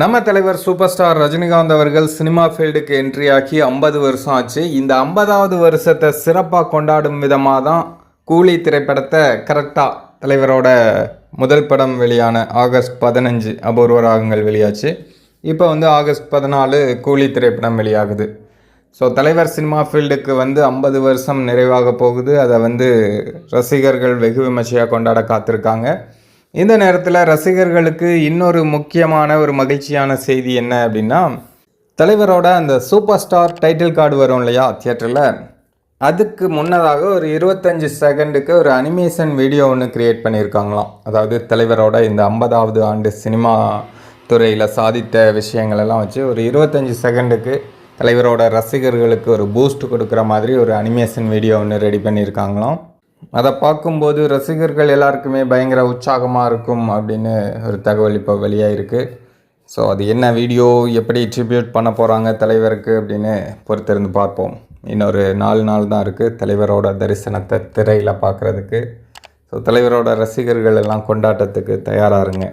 நம்ம தலைவர் super star Rajinikanth அவர்கள் சினிமா ஃபீல்டுக்கு என்ட்ரி ஆகி ஐம்பது வருஷம் ஆச்சு. இந்த ஐம்பதாவது வருஷத்தை சிறப்பாக கொண்டாடும் விதமாக தான் கூலி திரைப்படத்தை கரெக்டாக தலைவரோட முதல் படம் வெளியான ஆகஸ்ட் பதினஞ்சு அபூர்வ ராகங்கள் வெளியாச்சு. இப்போ வந்து ஆகஸ்ட் பதினாலு கூலி திரைப்படம் வெளியாகுது. ஸோ தலைவர் சினிமா ஃபீல்டுக்கு வந்து ஐம்பது வருஷம் நிறைவாக போகுது. அதை வந்து ரசிகர்கள் வெகு விமர்சையாக கொண்டாட காத்திருக்காங்க. இந்த நேரத்தில் ரசிகர்களுக்கு இன்னொரு முக்கியமான ஒரு மகிழ்ச்சியான செய்தி என்ன அப்படின்னா தலைவரோட அந்த சூப்பர் ஸ்டார் டைட்டில் கார்டு வரும் இல்லையா தியேட்டரில்? அதுக்கு முன்னதாக ஒரு இருபத்தஞ்சி செகண்டுக்கு ஒரு அனிமேஷன் வீடியோ ஒன்று கிரியேட் பண்ணியிருக்காங்களாம். அதாவது தலைவரோட இந்த ஐம்பதாவது ஆண்டு சினிமா துறையில் சாதித்த விஷயங்கள் எல்லாம் வச்சு ஒரு இருபத்தஞ்சி செகண்டுக்கு தலைவரோட ரசிகர்களுக்கு ஒரு பூஸ்ட் கொடுக்குற மாதிரி ஒரு அனிமேஷன் வீடியோ ஒன்று ரெடி பண்ணியிருக்காங்களாம். அதை பார்க்கும்போது ரசிகர்கள் எல்லாருக்குமே பயங்கர உற்சாகமாக இருக்கும் அப்படின்னு ஒரு தகவல் இப்போ வெளியாயிருக்கு. ஸோ அது என்ன வீடியோ எப்படி ட்ரிபியூட் பண்ண போகிறாங்க தலைவருக்கு அப்படின்னு பொறுத்திருந்து பார்ப்போம். இன்னொரு நாலு நாள் தான் இருக்குது தலைவரோட தரிசனத்தை திரையில் பார்க்குறதுக்கு. ஸோ தலைவரோட ரசிகர்கள் எல்லாம் கொண்டாட்டத்துக்கு தயாராக இருங்க.